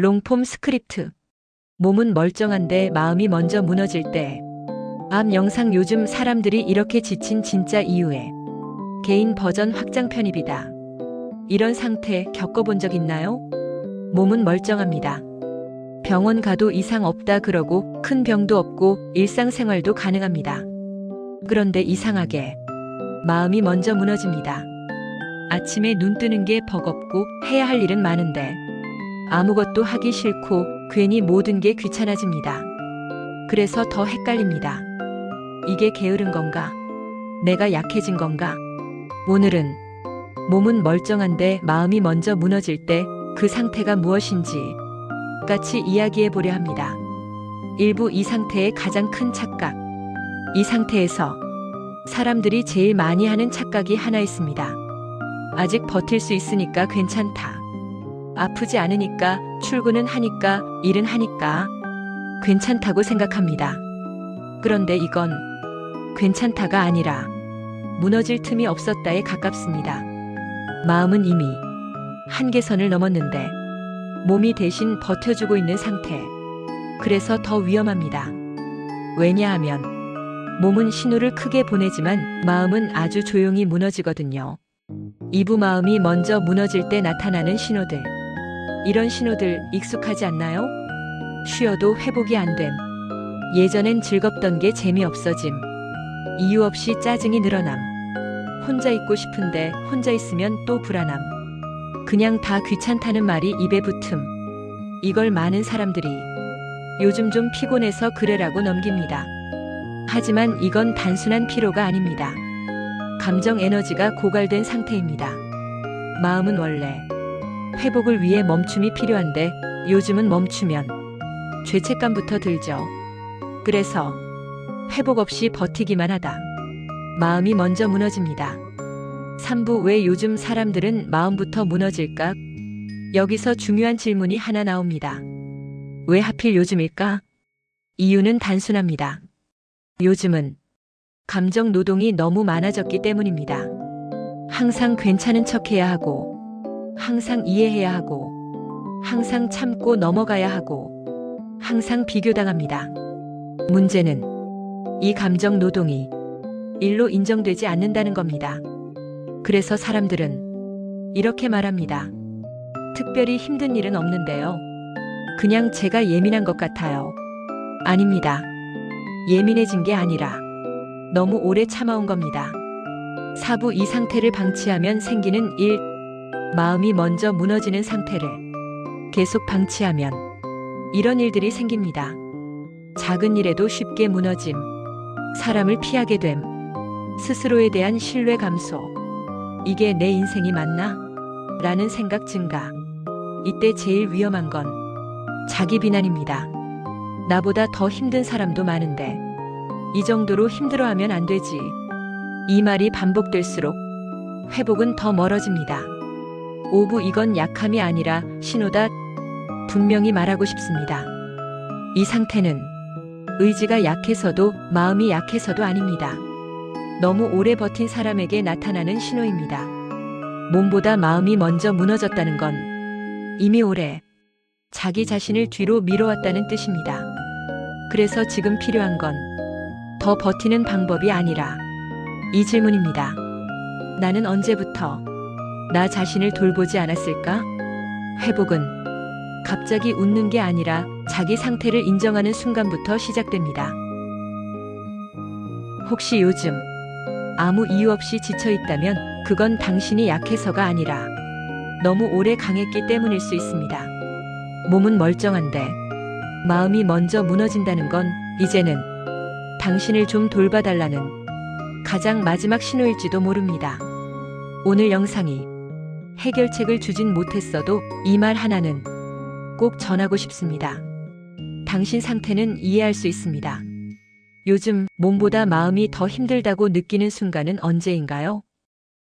롱폼 스크립트. 몸은 멀쩡한데 마음이 먼저 무너질 때. 앞 영상 요즘 사람들이 이렇게 지친 진짜 이유에 개인 버전 확장 편입이다. 이런 상태 겪어본 적 있나요? 몸은 멀쩡합니다. 병원 가도 이상 없다 그러고 큰 병도 없고 일상생활도 가능합니다. 그런데 이상하게 마음이 먼저 무너집니다. 아침에 눈 뜨는 게 버겁고 해야 할 일은 많은데 아무것도 하기 싫고 괜히 모든 게 귀찮아집니다. 그래서 더 헷갈립니다. 이게 게으른 건가? 내가 약해진 건가? 오늘은 몸은 멀쩡한데 마음이 먼저 무너질 때 그 상태가 무엇인지 같이 이야기해 보려 합니다. 일부 이 상태의 가장 큰 착각. 이 상태에서 사람들이 제일 많이 하는 착각이 하나 있습니다. 아직 버틸 수 있으니까 괜찮다. 아프지 않으니까 출근은 하니까 일은 하니까 괜찮다고 생각합니다. 그런데 이건 괜찮다가 아니라 무너질 틈이 없었다에 가깝습니다. 마음은 이미 한계선을 넘었는데 몸이 대신 버텨주고 있는 상태. 그래서 더 위험합니다. 왜냐하면 몸은 신호를 크게 보내지만 마음은 아주 조용히 무너지거든요. 이부 마음이 먼저 무너질 때 나타나는 신호들. 이런 신호들 익숙하지 않나요? 쉬어도 회복이 안 됨. 예전엔 즐겁던 게 재미없어짐. 이유 없이 짜증이 늘어남. 혼자 있고 싶은데 혼자 있으면 또 불안함. 그냥 다 귀찮다는 말이 입에 붙음. 이걸 많은 사람들이 요즘 좀 피곤해서 그래라고 넘깁니다. 하지만 이건 단순한 피로가 아닙니다. 감정 에너지가 고갈된 상태입니다. 마음은 원래 회복을 위해 멈춤이 필요한데 요즘은 멈추면 죄책감부터 들죠. 그래서 회복 없이 버티기만 하다. 마음이 먼저 무너집니다. 3부 왜 요즘 사람들은 마음부터 무너질까? 여기서 중요한 질문이 하나 나옵니다. 왜 하필 요즘일까? 이유는 단순합니다. 요즘은 감정 노동이 너무 많아졌기 때문입니다. 항상 괜찮은 척 해야 하고, 항상 이해해야 하고, 항상 참고 넘어가야 하고, 항상 비교당합니다. 문제는 이 감정 노동이 일로 인정되지 않는다는 겁니다. 그래서 사람들은 이렇게 말합니다. 특별히 힘든 일은 없는데요. 그냥 제가 예민한 것 같아요. 아닙니다. 예민해진 게 아니라 너무 오래 참아온 겁니다. 사부 이 상태를 방치하면 생기는 일, 마음이 먼저 무너지는 상태를 계속 방치하면 이런 일들이 생깁니다. 작은 일에도 쉽게 무너짐, 사람을 피하게 됨, 스스로에 대한 신뢰 감소, 이게 내 인생이 맞나? 라는 생각 증가. 이때 제일 위험한 건 자기 비난입니다. 나보다 더 힘든 사람도 많은데 이 정도로 힘들어하면 안 되지. 이 말이 반복될수록 회복은 더 멀어집니다. 오부 이건 약함이 아니라 신호다. 분명히 말하고 싶습니다. 이 상태는 의지가 약해서도 마음이 약해서도 아닙니다. 너무 오래 버틴 사람에게 나타나는 신호입니다. 몸보다 마음이 먼저 무너졌다는 건 이미 오래 자기 자신을 뒤로 밀어왔다는 뜻입니다. 그래서 지금 필요한 건 더 버티는 방법이 아니라 이 질문입니다. 나는 언제부터 나 자신을 돌보지 않았을까? 회복은 갑자기 웃는 게 아니라 자기 상태를 인정하는 순간부터 시작됩니다. 혹시 요즘 아무 이유 없이 지쳐 있다면 그건 당신이 약해서가 아니라 너무 오래 강했기 때문일 수 있습니다. 몸은 멀쩡한데 마음이 먼저 무너진다는 건 이제는 당신을 좀 돌봐달라는 가장 마지막 신호일지도 모릅니다. 오늘 영상이 해결책을 주진 못했어도 이 말 하나는 꼭 전하고 싶습니다. 당신 상태는 이해할 수 있습니다. 요즘 몸보다 마음이 더 힘들다고 느끼는 순간은 언제인가요?